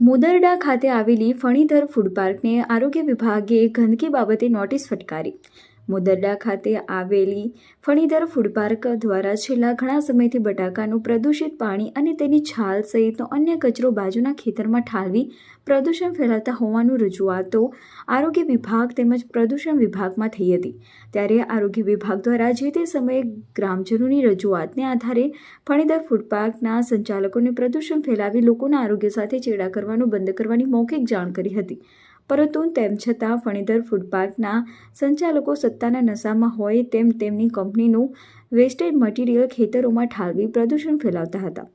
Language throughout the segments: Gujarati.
મુદરડા ખાતે આવેલી ફણીધર ફૂડ પાર્કને આરોગ્ય વિભાગે ગંદકી બાબતે નોટિસ ફટકારી. મુદરડા ખાતે આવેલી ફણીધર ફૂડ પાર્ક દ્વારા છેલ્લા ઘણા સમયથી બટાકાનું પ્રદૂષિત પાણી અને તેની છાલ સહિતનો અન્ય કચરો બાજુના ખેતરમાં ઠાલવી પ્રદૂષણ ફેલાતા હોવાનું રજૂઆતો આરોગ્ય વિભાગ તેમજ પ્રદૂષણ વિભાગમાં થઈ હતી. ત્યારે આરોગ્ય વિભાગ દ્વારા જે તે સમયે ગ્રામજનોની રજૂઆતને આધારે ફણીધર ફૂડ પાર્કના સંચાલકોને પ્રદૂષણ ફેલાવી લોકોના આરોગ્ય સાથે ચેડા કરવાનું બંધ કરવાની મૌખિક જાણ કરી હતી. પરંતુ તેમ છતાં ફણીધર ફૂડપાર્કના સંચાલકો સત્તાના નશામાં હોય તેમ તેમની કંપનીનું વેસ્ટેજ મટીરિયલ ખેતરોમાં ઠાલવી પ્રદૂષણ ફેલાવતા હતા.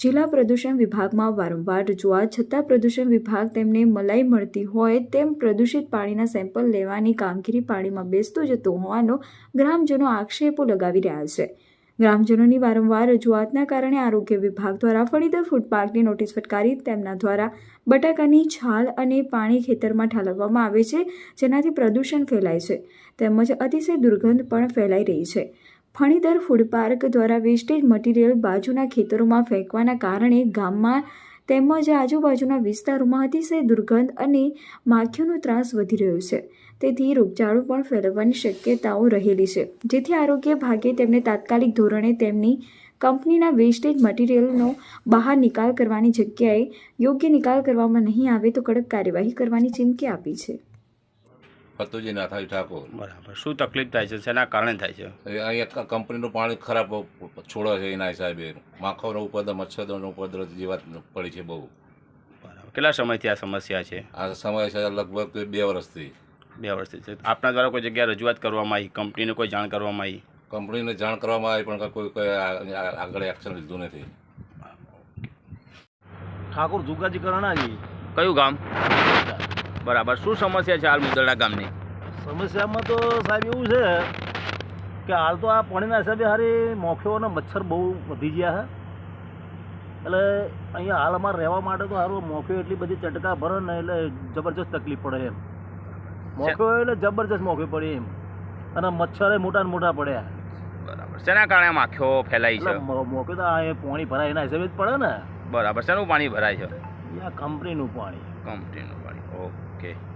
જિલ્લા પ્રદૂષણ વિભાગમાં વારંવાર રજૂઆત છતાં પ્રદૂષણ વિભાગ તેમને મલાઈ મળતી હોય તેમ પ્રદૂષિત પાણીના સેમ્પલ લેવાની કામગીરી પાણીમાં બેસતો જતો હોવાનો ગ્રામજનો આક્ષેપો લગાવી રહ્યા છે. ગ્રામજનોની વારંવાર રજૂઆતના કારણે આરોગ્ય વિભાગ દ્વારા ફળીદર ફૂડ પાર્કની નોટિસ ફટકારી તેમના દ્વારા બટાકાની છાલ અને પાણી ખેતરમાં ઠાલવવામાં આવે છે, જેનાથી પ્રદૂષણ ફેલાય છે. તેમજ અતિશય દુર્ગંધ પણ ફેલાઈ રહી છે. ફણીદર ફૂડ પાર્ક દ્વારા વેસ્ટેજ મટીરિયલ બાજુના ખેતરોમાં ફેંકવાના કારણે ગામમાં તેમજ આજુબાજુના વિસ્તારોમાં અતિશય દુર્ગંધ અને માખીઓનો ત્રાસ વધી રહ્યો છે. તેથી રોગચાળો પણ ફેલાવવાની શક્યતાઓ રહેલી છે. જેથી આરોગ્ય ભાગે તેમને તાત્કાલિક ધોરણે તેમની કંપનીના વેસ્ટેજ મટીરિયલનો બહાર નિકાલ કરવાની જગ્યાએ યોગ્ય નિકાલ કરવામાં નહીં આવે તો કડક કાર્યવાહી કરવાની ચીમકી આપી છે. પતુજી નાથાજી ઠાકોર. બરાબર. શું તકલીફ થાય છે? શેના કારણે થાય છે? અહીંયા કંપનીનું પાણી ખરાબ છોડે છે એના હિસાબે. માખોનો ઉપદ્રવ મચ્છરનો ઉપદ્રવ જીવાત પડી છે બહુ. બરાબર. કેટલા સમયથી આ સમસ્યા છે? આ સમસ્યા છે લગભગ બે વર્ષથી. બે વર્ષથી છે. આપના દ્વારા કોઈ જગ્યાએ રજૂઆત કરવામાં આવી? કંપનીને કોઈ જાણ કરવામાં આવી? કંપનીને જાણ કરવામાં આવી પણ કોઈ કોઈ આગળ એક્શન લીધું નથી. ઠાકોર જુગાજી કરણાજી કયું ગામ? બરાબર. શું સમસ્યા છે હાલ મુદરડા ગામની? સમસ્યામાં તો સાહેબ એવું છે કે હાલ તો આ પાણીના હિસાબે હારી મોખ્યો અને મચ્છર બહુ વધી ગયા છે. એટલે અહીંયા હાલ અમારે રહેવા માટે તો સારું મોખ્યો એટલી બધી ચટકા ભરે ને એટલે જબરજસ્ત તકલીફ પડે એમ. મોખ્યો એટલે જબરજસ્ત મોખ્યો પડે એમ. અને મચ્છરે મોટા ને મોટા પડ્યા. બરાબર. શેના કારણે માખીઓ ફેલાઈ છે? મોખ્યો તો આ પાણી ભરાય એના હિસાબે જ પડે ને. બરાબર. શેનું પાણી ભરાય છે? યા કંપનીનું પાણી. કંપનીનું પાણી. ઓકે. okay.